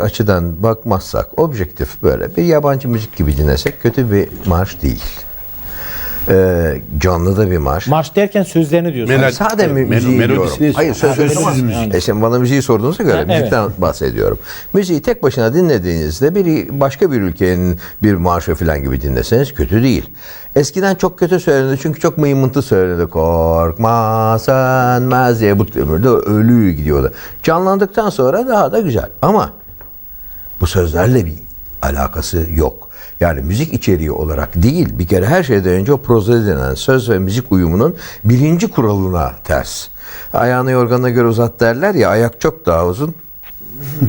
açıdan bakmazsak, objektif böyle bir yabancı müzik gibi dinlesek kötü bir marş değil. Ee, canlı da bir marş. Marş derken sözlerini diyorsun. Melodi- Sade mi Mel- müziği diyorum. Hayır söz melodisiz var. müzik. E şimdi bana müziği sorduğunuza göre Ha, müzikten bahsediyorum. Müziği tek başına dinlediğinizde bir başka bir ülkenin bir marşı falan gibi dinleseniz kötü değil. Eskiden çok kötü söylenirdi çünkü çok mıymıntı söylenirdi. Korkma sönmez diye bu ömürde ölü gidiyordu. Canlandıktan sonra daha da güzel. Ama bu sözlerle bir alakası yok. Yani müzik içeriği olarak değil, bir kere her şeyden önce o prozodi denen söz ve müzik uyumunun birinci kuralına ters. Ayağını yorganına göre uzat derler ya, ayak çok daha uzun,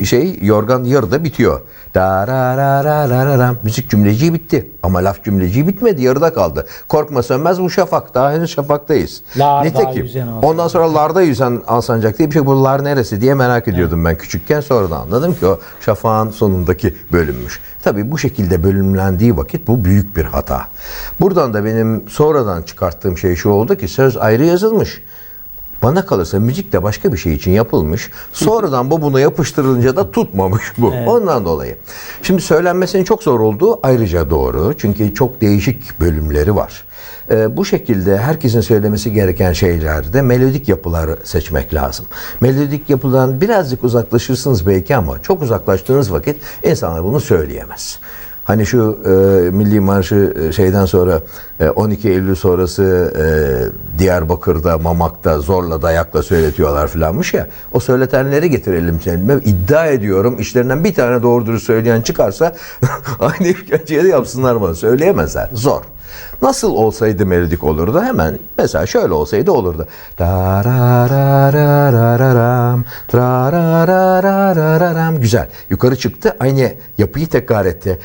şey yorgan yarıda bitiyor. Darararararam. Müzik cümleciği bitti. Ama laf cümleciği bitmedi. Yarıda kaldı. Korkma sönmez bu şafak. Daha henüz şafaktayız. Larda Nitekim. Ondan sonra larda yüzen alsancak diye bir şey. Bu lar neresi diye merak ediyordum ben küçükken. Sonra da anladım ki o şafağın sonundaki bölünmüş. Tabii bu şekilde bölümlendiği vakit bu büyük bir hata. Buradan da benim sonradan çıkarttığım şey şu oldu ki söz ayrı yazılmış. Bana kalırsa müzik de başka bir şey için yapılmış. Sonradan bu buna yapıştırılınca da tutmamış bu. Ondan dolayı. Şimdi söylenmesinin çok zor olduğu ayrıca doğru. Çünkü çok değişik bölümleri var. Ee, bu şekilde herkesin söylemesi gereken şeylerde melodik yapılar seçmek lazım. Melodik yapıdan birazcık uzaklaşırsınız belki ama çok uzaklaştığınız vakit insanlar bunu söyleyemez. Hani şu e, milli marşı e, şeyden sonra e, 12 Eylül sonrası e, Diyarbakır'da, Mamak'ta zorla dayakla söyletiyorlar filanmış ya. O söyletenleri getirelim seninle. İddia ediyorum işlerinden bir tane doğru dürüst söyleyen çıkarsa aynı işkenceyi de yapsınlar bana. Söyleyemezler. Zor. Nasıl olsaydı melodik olurdu? Hemen mesela şöyle olsaydı olurdu. Güzel. Yukarı çıktı. Aynı yapıyı tekrar etti.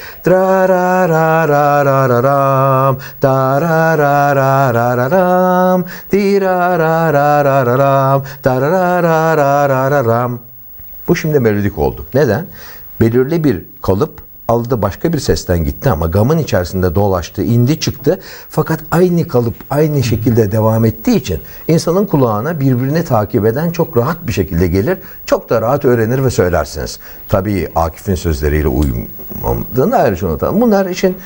Bu şimdi melodik oldu. Neden? Belirli bir kalıp aldı başka bir sesten gitti ama gamın içerisinde dolaştı, indi çıktı. Fakat aynı kalıp aynı şekilde devam ettiği için insanın kulağına birbirini takip eden çok rahat bir şekilde gelir. Çok da rahat öğrenir ve söylersiniz. Tabii Akif'in sözleriyle uyumadığını ayrıca unutalım. Bunlar için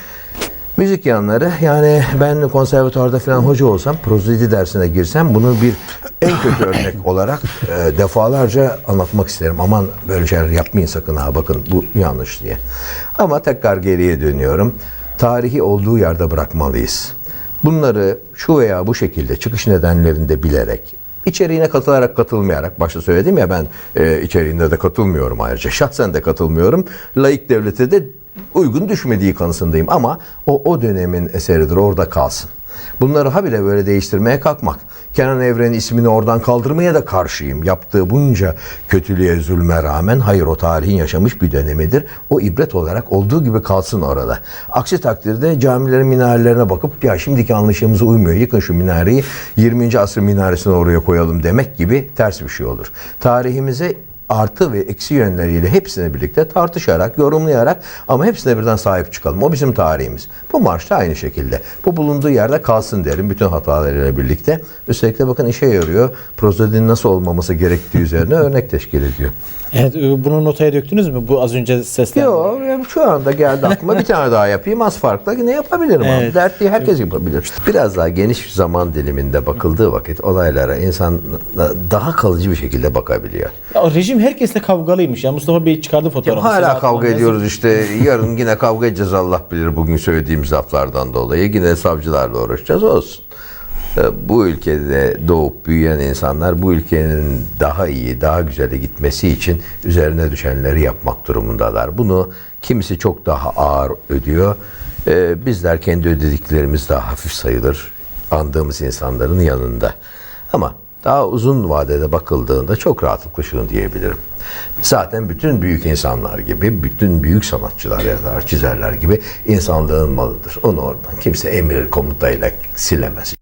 Müzik yanları yani ben konservatuvarda falan hoca olsam prozodi dersine girsem bunu bir en kötü örnek olarak e, defalarca anlatmak isterim. Aman böyle şeyler yapmayın sakın ha bakın bu yanlış diye. Ama tekrar geriye dönüyorum. Tarihi olduğu yerde bırakmalıyız. Bunları şu veya bu şekilde çıkış nedenlerini de bilerek İçeriğine katılarak katılmayarak başta söyledim ya ben e, içeriğinde de katılmıyorum ayrıca şahsen de katılmıyorum. Laik devlete de uygun düşmediği kanısındayım ama o o dönemin eseridir orada kalsın. Bunları habire böyle değiştirmeye kalkmak. Kenan Evren'in ismini oradan kaldırmaya da karşıyım. Yaptığı bunca kötülüğe, zulme rağmen hayır o tarihin yaşamış bir dönemidir. O ibret olarak olduğu gibi kalsın orada. Aksi takdirde camilerin minarelerine bakıp ya şimdiki anlayışımıza uymuyor. Yıkın şu minareyi 20. asır minaresini oraya koyalım demek gibi ters bir şey olur. Tarihimize artı ve eksi yönleriyle hepsini birlikte tartışarak, yorumlayarak ama hepsine birden sahip çıkalım. O bizim tarihimiz. Bu marş da aynı şekilde. Bu bulunduğu yerde kalsın derim bütün hatalarıyla birlikte. Üstelik de bakın işe yarıyor. Prozodinin nasıl olmaması gerektiği üzerine örnek teşkil ediyor. Evet, e, bunu notaya döktünüz mü? Bu az önce seslen. Yok şu anda geldi aklıma bir tane daha yapayım az farkla yine yapabilirim. Evet. Dert değil herkes yapabilir. Biraz daha geniş zaman diliminde bakıldığı vakit olaylara insan daha kalıcı bir şekilde bakabiliyor. Ya, o rejim herkesle kavgalıymış. Ya Mustafa Bey çıkardı fotoğrafı. Hala Selahattin kavga ediyoruz işte. Yarın yine kavga edeceğiz Allah bilir bugün söylediğimiz laflardan dolayı. Yine savcılarla uğraşacağız olsun. Ee, Bu ülkede doğup büyüyen insanlar bu ülkenin daha iyi, daha güzele gitmesi için üzerine düşenleri yapmak durumundalar. Bunu kimisi çok daha ağır ödüyor. Ee, Bizler kendi ödediklerimiz daha hafif sayılır. Andığımız insanların yanında. Ama daha uzun vadede bakıldığında çok rahatlıkla şunu diyebilirim. Zaten bütün büyük insanlar gibi, bütün büyük sanatçılar ya da çizerler gibi insanlığın malıdır. Onu oradan kimse emir komutayla silemez.